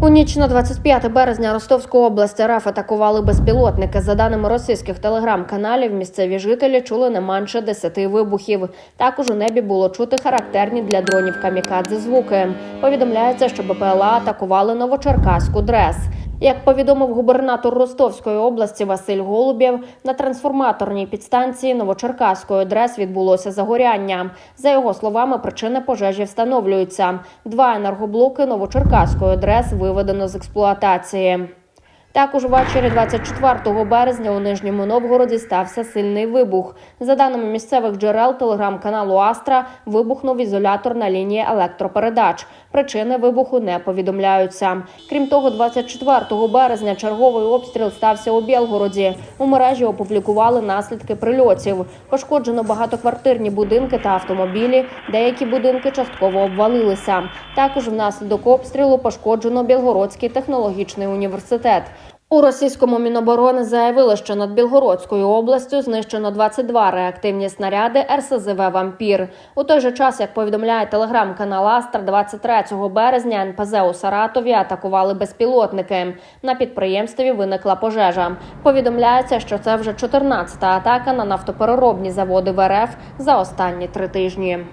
У ніч на 25 березня Ростовську область РФ атакували безпілотники. За даними російських телеграм-каналів, місцеві жителі чули не менше 10 вибухів. Також у небі було чути характерні для дронів камікадзе звуки. Повідомляється, що БПЛА атакували Новочеркаську ДРЕС. Як повідомив губернатор Ростовської області Василь Голубєв, на трансформаторній підстанції Новочеркаської ДРЕС відбулося загоряння. За його словами, причини пожежі встановлюються. Два енергоблоки Новочеркаської ДРЕС виведено з експлуатації. Також ввечері 24 березня у Нижньому Новгороді стався сильний вибух. За даними місцевих джерел телеграм-каналу Астра, вибухнув ізолятор на лінії електропередач. Причини вибуху не повідомляються. Крім того, 24 березня черговий обстріл стався у Білгороді. У мережі опублікували наслідки прильотів. Пошкоджено багатоквартирні будинки та автомобілі. Деякі будинки частково обвалилися. Також внаслідок обстрілу пошкоджено Білгородський технологічний університет. У російському міноборони заявили, що над Білгородською областю знищено 22 реактивні снаряди РСЗВ Вампір. У той же час, як повідомляє телеграм-канал Астра, 23 березня НПЗ у Саратові атакували безпілотники. На підприємстві виникла пожежа. Повідомляється, що це вже 14-та атака на нафтопереробні заводи в РФ за останні три тижні.